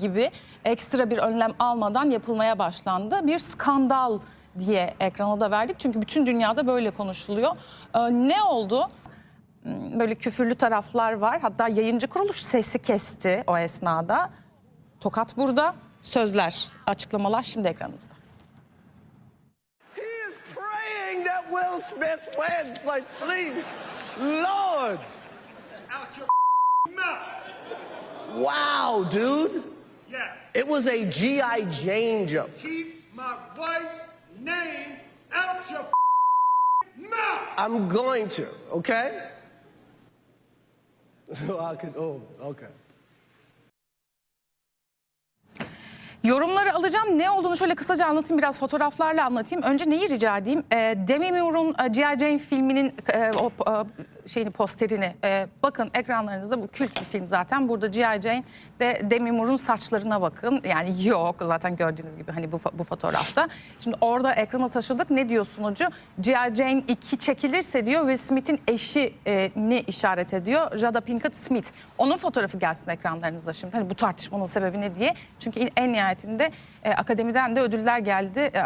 gibi ekstra bir önlem almadan yapılmaya başlandı. Bir skandal diye ekrana da verdik. Çünkü bütün dünyada böyle konuşuluyor. Ee, ne oldu? Hmm, Böyle küfürlü taraflar var. Hatta yayıncı kuruluş sesi kesti o esnada. Tokat burada. Sözler, açıklamalar şimdi ekranınızda. He is praying that Will Smith wins. Like, please, Lord. out your mouth. Wow, dude. Yes. It was a G.I. Jane joke. Keep my wife's name out your mouth. I'm going to, okay? So I could, oh, okay. Yorumları alacağım. Ne olduğunu şöyle kısaca anlatayım. Biraz fotoğraflarla anlatayım. Önce neyi rica edeyim? E, Demi Moore'un e, G.I. Jane filminin e, o e, şeyini posterini e, bakın ekranlarınızda bu kült bir film zaten. Burada G.I. Jane de Demi Moore'un saçlarına bakın. Yani yok zaten gördüğünüz gibi hani bu, bu fotoğrafta. Şimdi orada ekrana taşıdık. Ne diyor sunucu? G.I. Jane 2 çekilirse diyor Will Smith'in eşi e, işaret ediyor? Jada Pinkett Smith. Onun fotoğrafı gelsin ekranlarınıza şimdi. Hani bu tartışmanın sebebi ne diye. Çünkü en nihayetinde e, akademiden de ödüller geldi. E,